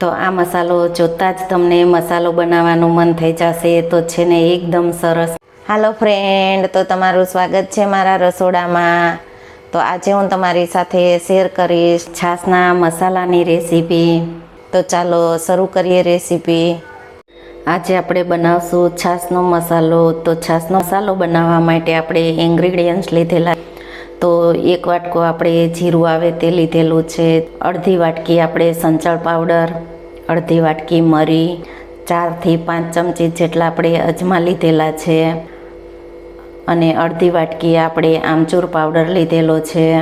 તો આ મસાલો જોતાં જ તમને મસાલો બનાવવાનું મન થઈ જશે તો છે ને એકદમ સરસ. હાલો ફ્રેન્ડ તો તમારું સ્વાગત છે મારા રસોડામાં. તો આજે હું તમારી સાથે શેર કરીશ છાશના મસાલાની રેસીપી તો ચાલો શરૂ કરીએ રેસીપી આજે આપણે બનાવશું છાશનો મસાલો. તો છાશનો મસાલો બનાવવા માટે આપણે ઇન્ગ્રીડિયન્ટ્સ લીધેલા તો એક વાટકો આપણે જીરું આવે તે લીધેલું છે. અડધી વાટકી આપણે સંચળ પાવડર, અડધી વાટકી મરી, ચારથી પાંચ ચમચી જેટલા આપણે અજમા લીધેલા છે. અને અડધી વાટકી આપણે આમચૂર પાવડર લીધેલો છે.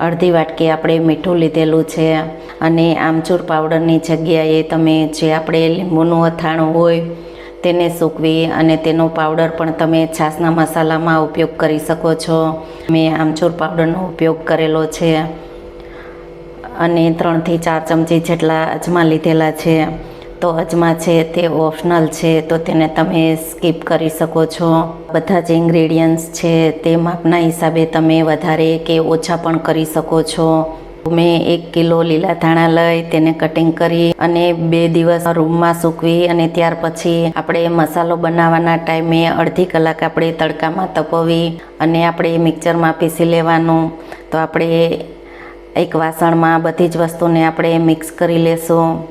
અડધી વાટકી આપણે મીઠું લીધેલું છે. અને આમચૂર પાવડરની જગ્યાએ તમે જે આપણે લીંબુનું અથાણું હોય તેને સૂકવી અને તેનો પાવડર પણ તમે છાશના મસાલામાં ઉપયોગ કરી શકો છો. મેં આમચૂર પાવડરનો ઉપયોગ કરેલો છે. અને ત્રણથી ચાર ચમચી જેટલા અજમા લીધેલા છે. તો અજમા છે તે ઓપ્શનલ છે, તો તેને તમે સ્કીપ કરી શકો છો. બધા જ ઇન્ગ્રેડિયન્ટ્સ છે, તે માપના હિસાબે તમે વધારે કે ઓછા પણ કરી શકો છો. મેં એક કિલો લીલા ધાણા લઈ, તેને કટિંગ કરી અને બે દિવસ રૂમમાં સૂકવી અને ત્યાર પછી આપણે મસાલો બનાવવાના ટાઈમે અડધી કલાક આપણે તડકામાં તપવી અને આપણે મિક્સરમાં પીસી લેવાનું. તો આપણે એક વાસણમાં બધી જ વસ્તુને આપણે મિક્સ કરી લેશું.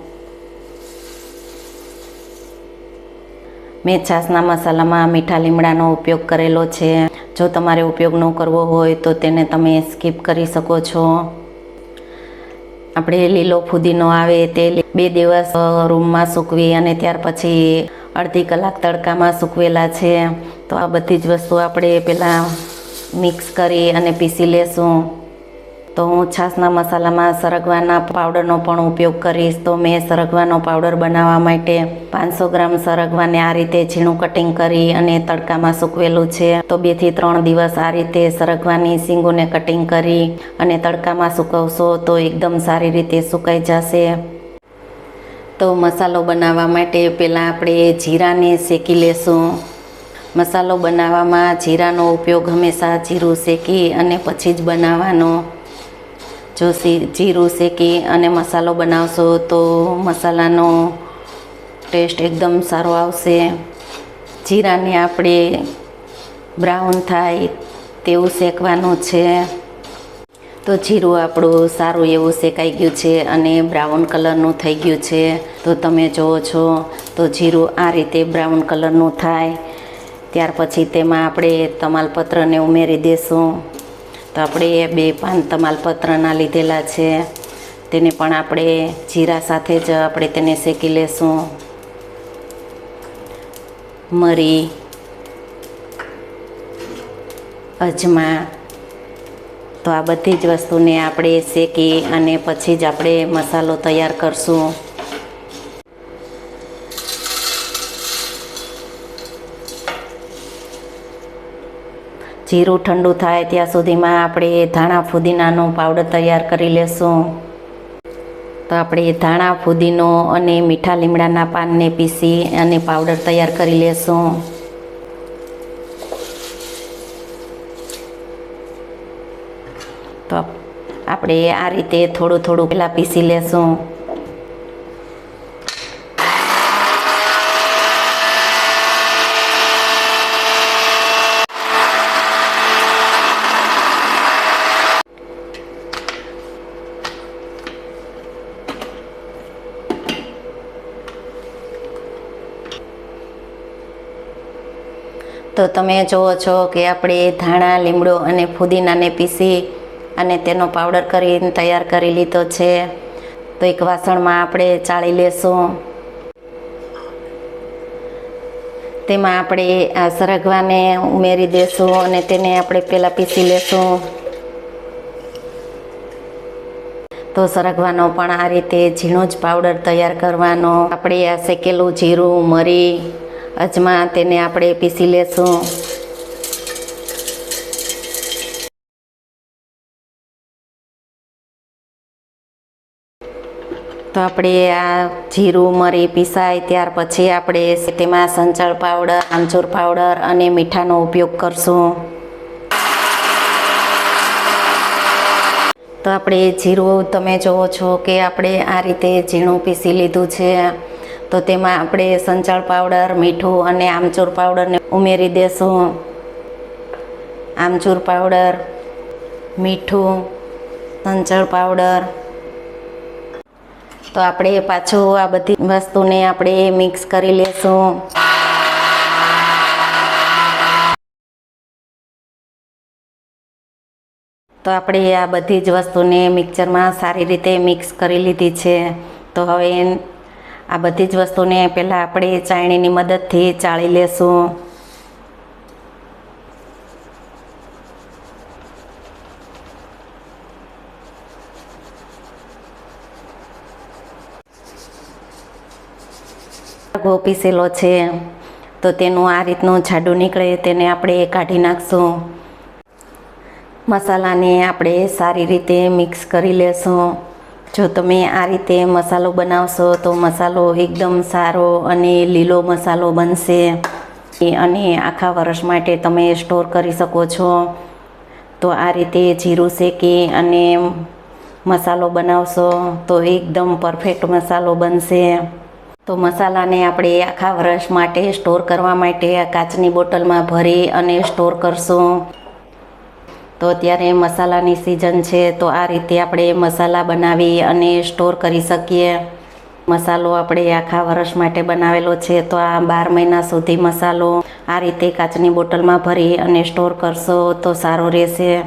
મેં છાશના મસાલામાં મીઠા લીમડાનો ઉપયોગ કરેલો છે. જો તમારે ઉપયોગ ન કરવો હોય તો તેને તમે સ્કીપ કરી શકો છો. આપણે લીલો ફુદીનો આવે તે બે દિવસ રૂમમાં સૂકવી અને ત્યાર પછી અડધી કલાક તડકામાં સૂકવેલા છે. તો આ બધી જ વસ્તુ આપણે પહેલાં મિક્સ કરી અને પીસી લેશું. તો હું છાશના મસાલામાં સરગવાના પાવડરનો પણ ઉપયોગ કરીશ. તો મેં સરગવાનો પાવડર બનાવવા માટે પાંચસો ગ્રામ સરગવાને આ રીતે ઝીણું કટિંગ કરી અને તડકામાં સૂકવેલું છે. તો બેથી ત્રણ દિવસ આ રીતે સરગવાની સિંગોને કટિંગ કરી અને તડકામાં સૂકવશો તો એકદમ સારી રીતે સુકાઈ જશે. તો મસાલો બનાવવા માટે પહેલાં આપણે જીરાને શેકી લેશું. મસાલો બનાવવામાં જીરાનો ઉપયોગ હંમેશા જીરું શેકી અને પછી જ બનાવવાનો. જો જીરું, શેકી અને મસાલો બનાવશો તો મસાલાનો ટેસ્ટ એકદમ સારો આવશે. જીરાને આપણે બ્રાઉન થાય તેવું શેકવાનું છે. તો જીરું આપણું સારું એવું શેકાઈ ગયું છે અને બ્રાઉન કલરનું થઈ ગયું છે. તો તમે જુઓ છો, તો જીરું આ રીતે બ્રાઉન કલરનું થાય. ત્યાર પછી તેમાં આપણે તમાલપત્રને ઉમેરી દઈશું તો આપણે બે પાન તમાલપત્રના લીધેલા છે. તેને પણ આપણે જીરા સાથે જ આપણે તેને શેકી લેશું. મરી, અજમા, તો આ બધી જ વસ્તુને આપણે શેકી અને પછી જ આપણે મસાલો તૈયાર કરશું. જીરું ઠંડુ થાય ત્યાં સુધીમાં આપણે ધાણા ફુદીનાનો પાવડર તૈયાર કરી લેશું. તો આપણે ધાણા ફુદીનો અને મીઠા લીમડાના પાનને પીસી અને પાવડર તૈયાર કરી લેશું. તો આપણે આ રીતે થોડું થોડું પહેલાં પીસી લેશું. તો તમે જુઓ છો કે આપણે ધાણા, લીમડો અને ફુદીનાને પીસી અને તેનો પાવડર કરીને તૈયાર કરી લીધો છે. તો એક વાસણમાં આપણે ચાળી લેશું. તેમાં આપણે આ સરગવાને ઉમેરી દેશું અને તેને આપણે પહેલાં પીસી લેશું. તો સરગવાનો પણ આ રીતે ઝીણો જ પાવડર તૈયાર કરવાનો. આપણે આ શેકેલું જીરું, મરી અજમા તેને આપણે પીસી લેશું. તો આપણે આ જીરું, મરી પીસાય, ત્યાર પછી આપણે તેમાં સંચળ પાવડર, આમચૂર પાવડર અને મીઠાનો ઉપયોગ કરશું. તો આપણે જીરું તમે જુઓ છો કે આપણે આ રીતે ઝીણું પીસી લીધું છે. તો તેમાં આપણે સંચાળ પાવડર, મીઠું અને આમચૂર પાવડરને ઉમેરી દેશું. આમચૂર પાવડર, મીઠું, સંચળ પાવડર. તો આપણે પાછું આ બધી વસ્તુને આપણે મિક્સ કરી લેશું. તો આપણે આ બધી જ વસ્તુને મિક્સરમાં સારી રીતે મિક્સ કરી લીધી છે. તો હવે આ બધી જ વસ્તુને પહેલાં આપણે ચાયણીની મદદથી ચાળી લેશું. ઘો પીસેલો છે, તો તેનું આ રીતનું જાડું નીકળે, તેને આપણે કાઢી નાખશું. મસાલાને આપણે સારી રીતે મિક્સ કરી લેશું. જો તમે આ રીતે મસાલો બનાવશો તો મસાલો એકદમ સારો અને લીલો મસાલો બનશે. અને આખા વર્ષ માટે તમે સ્ટોર કરી શકો છો. તો આ રીતે જીરું શેકી અને મસાલો બનાવશો તો એકદમ પરફેક્ટ મસાલો બનશે. તો મસાલાને આપણે આખા વર્ષ માટે સ્ટોર કરવા માટે કાચની બોટલમાં ભરી અને સ્ટોર કરશું. તો અત્યારે મસાલાની સિઝન છે, તો આ રીતે આપણે મસાલા બનાવી અને સ્ટોર કરી શકીએ. મસાલો આપણે આખા વર્ષ માટે બનાવેલો છે, તો આ બાર મહિના સુધી મસાલો આ રીતે કાચની બોટલમાં ભરી અને સ્ટોર કરશો તો સારો રહેશે.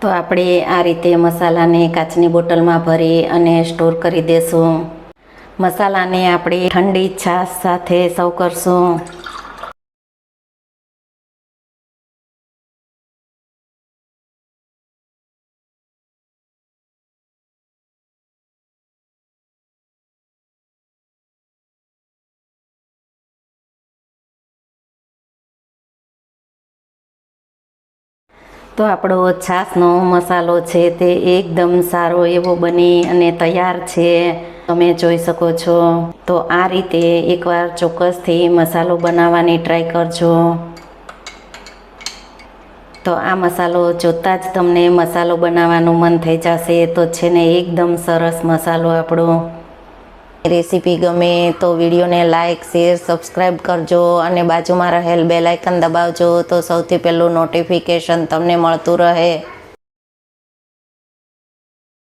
તો આપણે આ રીતે મસાલાને કાચની બોટલમાં ભરી અને સ્ટોર કરી દેશું. મસાલાને આપણે ઠંડી છાશ સાથે સર્વ કરશું. તો આપણો છાશનો મસાલો છે તે એકદમ સારો એવો બની અને તૈયાર છે. તમે જોઈ શકો છો. તો આ રીતે એકવાર ચોક્કસથી મસાલો બનાવવાની ટ્રાય કરજો. તો આ મસાલો જોતાં જ તમને મસાલો બનાવવાનું મન થઈ જશે. તો છે ને એકદમ સરસ મસાલો આપણો. રેસીપી ગમે તો વિડીયોને લાઇક શેર સબસ્ક્રાઈબ કરજો અને બાજુમાં રહેલ બેલાઇકન દબાવજો તો સૌથી પહેલું નોટિફિકેશન તમને મળતું રહે.